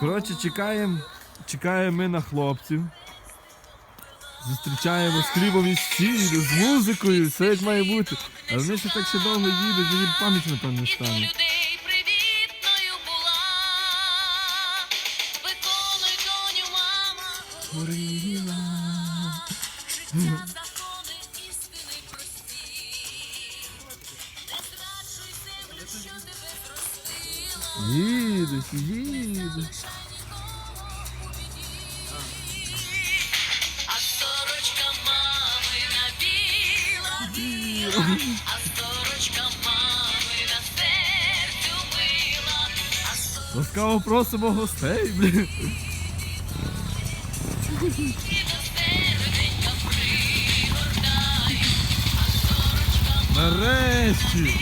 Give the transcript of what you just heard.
Коротше, чекаємо, чекаємо ми на хлопців. Зустрічаємо з хлібом і сіллю, з музикою, все як має бути. Але вони ще так ще довго їдуть, мені пам'ять напевно стане. Горіла. Їдуть, їдуть. А сорочка мамина біла, а сорочка мамина серцю мила, Ласкаво просимо гостей, блін. Нарешті.